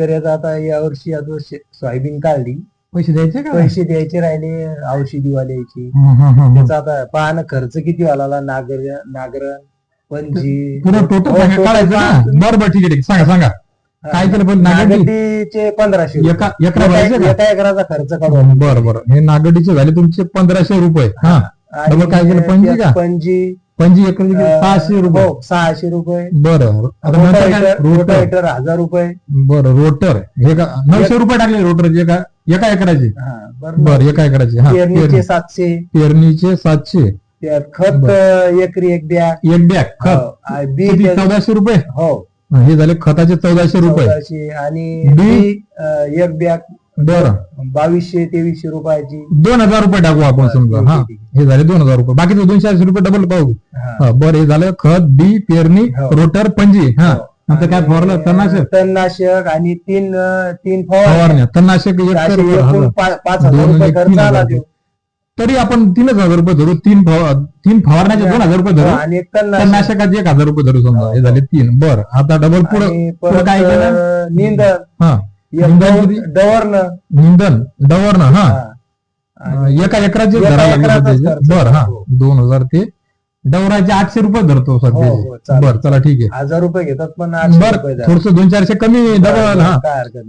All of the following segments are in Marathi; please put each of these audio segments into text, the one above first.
शेतकऱ्याचा आता यावर्षी आता शे- सोयाबीन काढली. पैसे द्यायचे का? पैसे द्यायचे राहिले औषधी वाल्याची हं, हं, हं, हं. त्याचा आता पाहणं खर्च किती वाला नागर नागरण पणजी. पुरं टोटल काढायचं ना. बरं बरं ठीक आहे ठीक आहे. सांगा सांगा. काय केलं नागडी? नागडीचे पंधराशे रुपये. एका एकरा एका भरायचे का? एका एकराचा खर्च काढू आपण. बरं बरं. हे नागडीचे झाले तुमचे पंधराशे रुपये. हा. डबल काय केलं, पणजी का? पणजी. पंजी एकर सहाशे रुपये. हो, सहाशे रुपये. बरं आता नंतर काय? Rotavator rotor. रोटावेटर हजार रुपये. बरं रोटर. हे का नऊशे रुपये टाकले रोटरचे का एका एकराचे? हा, बरं. बरं एका एकराचे. हा पेरणीचे पेरणी- सातशे. पेरणीचे सातशे. त्यात खत. एकरी एक बॅग. एक बॅग खत. हो, आणि बी किती? त्याचं- चौदाशे रुपये? हो. हे झाले खताचे चौदाशे रुपये. चौदाशे आणि बी? बी अं, एक बॅग बरं. बावीसशे तेवीसशे रुपयाची. दोन हजार रुपये टाकू आपण समजा. हा. हे झाले दोन हजार रुपये. बाकीचे दोनशे ऐंशी रुपये डबल पाहू. हा. हा, बरं हे झालं खत बी पेरणी हो. रोटर पंजी हा. हो. नंतर काय आणि फवारलं? तणनाशक. तणनाशक आणि तीन अं, तीन फवारण्या. फवारण्या. तणनाशक एक एकूण. पा- पाच हजार दोन रुपये आणि खर्च तीन आला हजार तो. तरी आपण तीनच हजार रुपये धरू. तीन फवा- तीन फवारण्याचे दोन हजार रुपये धरू. आणि एक तणनाशक. तणनाशकाचे एक हजार रुपये धरू समजा. हे झाले तीन. बरं आता डबल पुढं आणि पुढं परत काय केलं? अं, निंदन. हा. निंदन? डवरणं निंदन डवरण हा हा. एका एकराचे. बरं हा हो. दोन हजार ते डवराचे आठशे रुपये धरतो हो, हो, सध्या चालेल. बरं चला ठीक आहे हजार रुपये घेतात पण बरं. थोडस दोन चारशे कमी डबल हा.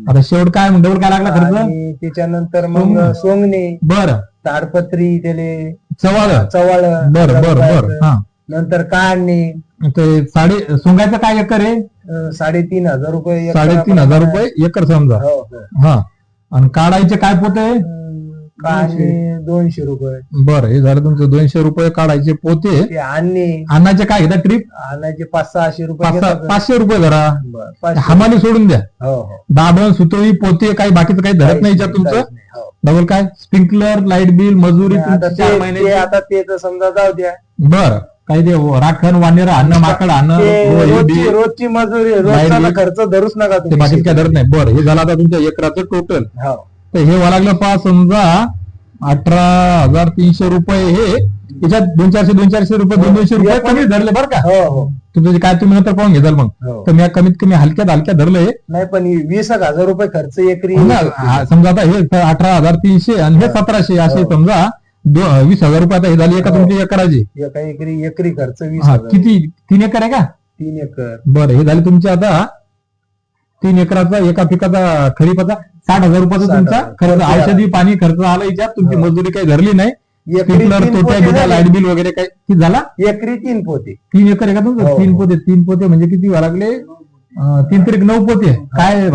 आता शेवट काय डबल काय लागला खर्च त्याच्यानंतर मग सोंगणी. सोंगणे बरं ताडपत्री त्याले चवाळ चवळ बरं बरं बरं हा नंतर काढणे ते साडे सोंगायचं काय एकर आहे? साडेतीन हजार रुपये एकर साडेतीन आपण- हजार रुपये एकर समजा. हो हो. हा. आणि काढायचे काय पोते अं, काढणे दोनशे रुपये. बरं हे झालं तुमचं दोनशे रुपये काढायचे पोते ते आणणे. अन्नाचे काय घेता ट्रिप आणायचे पाच सहाशे रुपये पाच घेतात. पाचशे रुपये धरा. बरं, पाचशे. हमाली सोडून द्या. हो हो. दाबण सुतळी पोते काही बाकीचं काही धरत नाही याच्यात तुमचं? काहीच नाही, हो. डबल काय? स्प्रिंकलर लाइट बिल मजुरी आता तुमची चार ते- ते महिन्याची आता ते तर समजा जाऊ द्या. बर. काही ते राखण वानेर अन्न माकड अन्न हो, हे रोजची मजुरी रोजचा. खर्च धरूच नका ते बाकीचं काय धरत नाही. बरं हे झालं आता तुमच्या एकराचं टोटल हो. तर हे व्हायला लागलं पहा समजा अठरा हजार तीनशे रुपये हे याच्यात दोन चारशे दोन चारशे रुपये दोन दोनशे रुपये कमी धरले बरं का? हो हो. तुमचं काय तुम्ही नंतर पाहून घेताल मग. हो. तर मी कमीत कमी हलक्यात हलक्यात धरलंय नाही पण ही वीस एक हजार रुपये खर्च एकरी. समजा हा, आता हे अठरा हजार तीनशे आणि हे सतराशे असे हो. समजा दो- वीस हजार रुपये आता हे झाली एका हो. तुमची एकराची एका एकरी एकरी खर्च वीस हा हजार किती? तीन एकर आहे का? तीन एकर. बरं हे झाले तुमचे आता तीन एकराचा एका पिकाचा खरीपाचा साठ हजार रुपयाचा साठ तुमचा हजार. खर्च. खर्च औषधी पाणी खर्च आला याच्यात. तुमची हो. मजुरी काही धरली नाही. एकरी स्प्रिंकलर तीन तोट्या पोते बिट्या झाले. लाइट बिल वगैरे काही. किती झाला? एकरी तीन पोते. तीन एकर आहे का तुमचं? हो, तीन. पोते तीन पोते म्हणजे किती व्हायला लागले? अं, तीन तरी नऊ पोते. काय